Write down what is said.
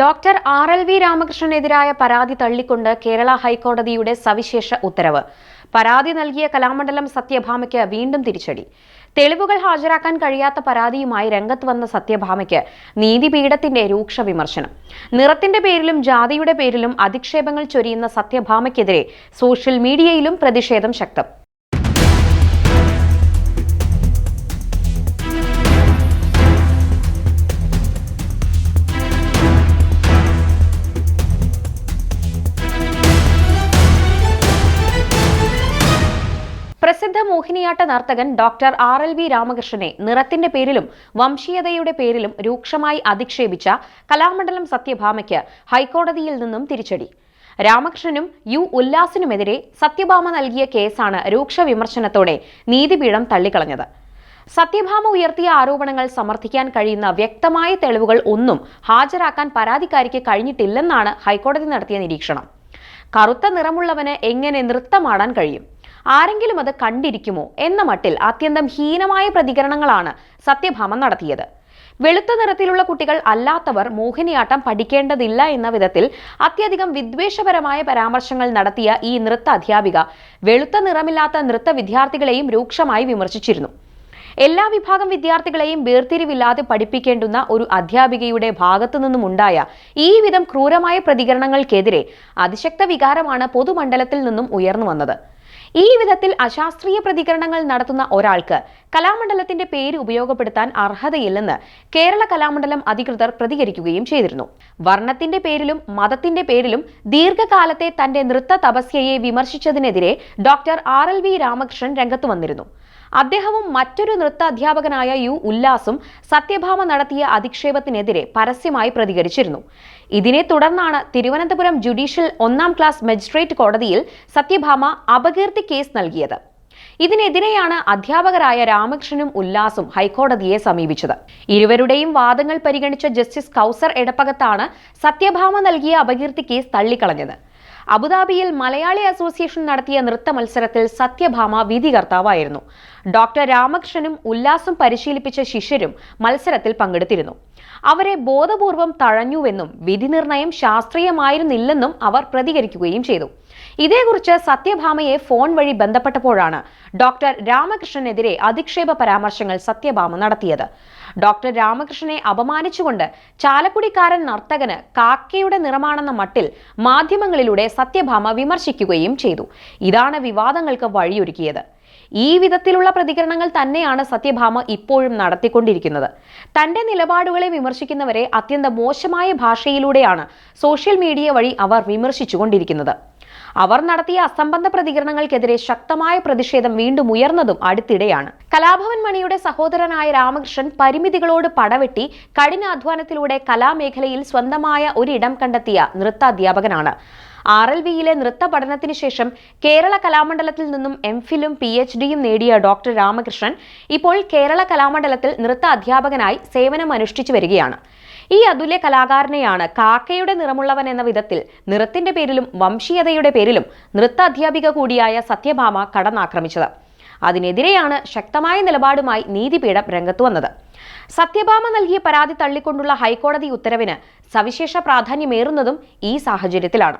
Doctor R L V രാമകൃഷ്ണനെതിരായ പരാതി തള്ളിക്കൊണ്ട് കേരള ഹൈക്കോടതിയുടെ സവിശേഷ ഉത്തരവ്. പരാതി നൽകിയ കലാമണ്ഡലം സത്യഭാമയ്ക്ക് വീണ്ടും തിരിച്ചടി. തെളിവുകൾ ഹാജരാക്കാൻ കഴിയാത്ത പരാതിയുമായി രംഗത്ത് വന്ന സത്യഭാമയ്ക്ക് നീതിപീഠത്തിന്റെ രൂക്ഷ വിമർശനം. നിറത്തിന്റെ പേരിലും ജാതിയുടെ പേരിലും അധിക്ഷേപങ്ങൾ ചൊരിയുന്ന സത്യഭാമയ്ക്കെതിരെ സോഷ്യൽ മീഡിയയിലും പ്രതിഷേധം ശക്തം. പ്രസിദ്ധ മോഹിനിയാട്ട നർത്തകൻ ഡോക്ടർ ആർ എൽ വി രാമകൃഷ്ണനെ നിറത്തിന്റെ പേരിലും വംശീയതയുടെ പേരിലും രൂക്ഷമായി അധിക്ഷേപിച്ച കലാമണ്ഡലം സത്യഭാമയ്ക്ക് ഹൈക്കോടതിയിൽ നിന്നും തിരിച്ചടി. രാമകൃഷ്ണനും യു ഉല്ലാസിനുമെതിരെ സത്യഭാമ നൽകിയ കേസാണ് രൂക്ഷ വിമർശനത്തോടെ നീതിപീഠം തള്ളിക്കളഞ്ഞത്. സത്യഭാമ ഉയർത്തിയ ആരോപണങ്ങൾ സമർത്ഥിക്കാൻ കഴിയുന്ന വ്യക്തമായ തെളിവുകൾ ഒന്നും ഹാജരാക്കാൻ പരാതിക്കാരിക്ക് കഴിഞ്ഞിട്ടില്ലെന്നാണ് ഹൈക്കോടതി നടത്തിയ നിരീക്ഷണം. കറുത്ത നിറമുള്ളവന് എങ്ങനെ നൃത്തമാടാൻ കഴിയും? ആരെങ്കിലും അത് കണ്ടിരിക്കുമോ എന്ന മട്ടിൽ അത്യന്തം ഹീനമായ പ്രതികരണങ്ങളാണ് സത്യഭാമ നടത്തിയത്. വെളുത്ത നിറത്തിലുള്ള കുട്ടികൾ അല്ലാത്തവർ മോഹിനിയാട്ടം പഠിക്കേണ്ടതില്ല എന്ന വിധത്തിൽ അത്യധികം വിദ്വേഷപരമായ പരാമർശങ്ങൾ നടത്തിയ ഈ നൃത്ത അധ്യാപിക വെളുത്ത നിറമില്ലാത്ത നൃത്ത വിദ്യാർത്ഥികളെയും രൂക്ഷമായി വിമർശിച്ചിരുന്നു. എല്ലാ വിഭാഗം വിദ്യാർത്ഥികളെയും വേർതിരിവില്ലാതെ പഠിപ്പിക്കേണ്ടുന്ന ഒരു അധ്യാപികയുടെ ഭാഗത്തു നിന്നുമുണ്ടായ ഈ വിധം ക്രൂരമായ പ്രതികരണങ്ങൾക്കെതിരെ അതിശക്ത വികാരമാണ് പൊതുമണ്ഡലത്തിൽ നിന്നും ഉയർന്നു വന്നത്. ഈ വിധത്തിൽ അശാസ്ത്രീയ പ്രതികരണങ്ങൾ നടത്തുന്ന ഒരാൾക്ക് കലാമണ്ഡലത്തിന്റെ പേര് ഉപയോഗപ്പെടുത്താൻ അർഹതയില്ലെന്ന് കേരള കലാമണ്ഡലം അധികൃതർ പ്രതികരിക്കുകയും ചെയ്തിരുന്നു. വർണത്തിന്റെ പേരിലും മതത്തിന്റെ പേരിലും ദീർഘകാലത്തെ തന്റെ നൃത്ത തപസ്യയെ വിമർശിച്ചതിനെതിരെ doctor R L V Ramakrishnan രംഗത്തു വന്നിരുന്നു. അദ്ദേഹവും മറ്റൊരു നൃത്ത അധ്യാപകനായ യു ഉല്ലാസും സത്യഭാമ നടത്തിയ അധിക്ഷേപത്തിനെതിരെ പരസ്യമായി പ്രതികരിച്ചിരുന്നു. ഇതിനെ തുടർന്നാണ് തിരുവനന്തപുരം ജുഡീഷ്യൽ ഒന്നാം ക്ലാസ് മജിസ്ട്രേറ്റ് കോടതിയിൽ സത്യഭാമ അപകീർത്തി കേസ് നൽകിയത്. ഇതിനെതിരെയാണ് അധ്യാപകരായ രാമകൃഷ്ണനും ഉല്ലാസും ഹൈക്കോടതിയെ സമീപിച്ചത്. ഇരുവരുടെയും വാദങ്ങൾ പരിഗണിച്ച ജസ്റ്റിസ് കൗസർ എടപ്പകത്താണ് സത്യഭാമ നൽകിയ അപകീർത്തി കേസ് തള്ളിക്കളഞ്ഞത്. അബുദാബിയിൽ മലയാളി അസോസിയേഷൻ നടത്തിയ നൃത്ത മത്സരത്തിൽ സത്യഭാമ വിധികർത്താവായിരുന്നു. ഡോക്ടർ രാമകൃഷ്ണനും ഉല്ലാസും പരിശീലിപ്പിച്ച ശിഷ്യരും മത്സരത്തിൽ പങ്കെടുത്തിരുന്നു. അവരെ ബോധപൂർവം തഴഞ്ഞുവെന്നും വിധി നിർണയം ശാസ്ത്രീയമായിരുന്നില്ലെന്നും അവർ പ്രതികരിക്കുകയും ചെയ്തു. ഇതേക്കുറിച്ച് സത്യഭാമയെ ഫോൺ വഴി ബന്ധപ്പെട്ടപ്പോഴാണ് ഡോക്ടർ രാമകൃഷ്ണനെതിരെ അധിക്ഷേപ പരാമർശങ്ങൾ സത്യഭാമ നടത്തിയത്. ഡോക്ടർ രാമകൃഷ്ണനെ അപമാനിച്ചുകൊണ്ട് ചാലക്കുടിക്കാരൻ നർത്തകന് കാക്കയുടെ നിറമാണെന്ന മട്ടിൽ മാധ്യമങ്ങളിലൂടെ സത്യഭാമ വിമർശിക്കുകയും ചെയ്തു. ഇതാണ് വിവാദങ്ങൾക്ക് വഴിയൊരുക്കിയത്. ഈ വിധത്തിലുള്ള പ്രതികരണങ്ങൾ തന്നെയാണ് സത്യഭാമ ഇപ്പോഴും നടത്തിക്കൊണ്ടിരിക്കുന്നത്. തന്റെ നിലപാടുകളെ വിമർശിക്കുന്നവരെ അത്യന്തം മോശമായ ഭാഷയിലൂടെയാണ് സോഷ്യൽ മീഡിയ വഴി അവർ വിമർശിച്ചുകൊണ്ടിരിക്കുന്നത്. അവർ നടത്തിയ അസംബന്ധ പ്രതികരണങ്ങൾക്കെതിരെ ശക്തമായ പ്രതിഷേധം വീണ്ടും ഉയർന്നതും അടുത്തിടെയാണ്. കലാഭവൻ മണിയുടെ സഹോദരനായ രാമകൃഷ്ണൻ പരിമിതികളോട് പടവെട്ടി കഠിനാധ്വാനത്തിലൂടെ കലാമേഖലയിൽ സ്വന്തമായ ഒരിടം കണ്ടെത്തിയ നൃത്താധ്യാപകനാണ്. ആർ എൽ വിയിലെ നൃത്ത പഠനത്തിന് ശേഷം കേരള കലാമണ്ഡലത്തിൽ നിന്നും എം ഫിലും പി എച്ച് ഡിയും നേടിയ ഡോക്ടർ രാമകൃഷ്ണൻ ഇപ്പോൾ കേരള കലാമണ്ഡലത്തിൽ നൃത്ത അധ്യാപകനായി സേവനം അനുഷ്ഠിച്ചു വരികയാണ്. ഈ അതുല്യ കലാകാരനെയാണ് കാക്കയുടെ നിറമുള്ളവൻ എന്ന വിധത്തിൽ നിറത്തിന്റെ പേരിലും വംശീയതയുടെ പേരിലും നൃത്ത അധ്യാപിക കൂടിയായ സത്യഭാമ കടന്നാക്രമിച്ചത്. അതിനെതിരെയാണ് ശക്തമായ നിലപാടുമായി നീതിപീഠം രംഗത്തു വന്നത്. സത്യഭാമ നൽകിയ പരാതി തള്ളിക്കൊണ്ടുള്ള ഹൈക്കോടതി ഉത്തരവിന് സവിശേഷ പ്രാധാന്യമേറുന്നതും ഈ സാഹചര്യത്തിലാണ്.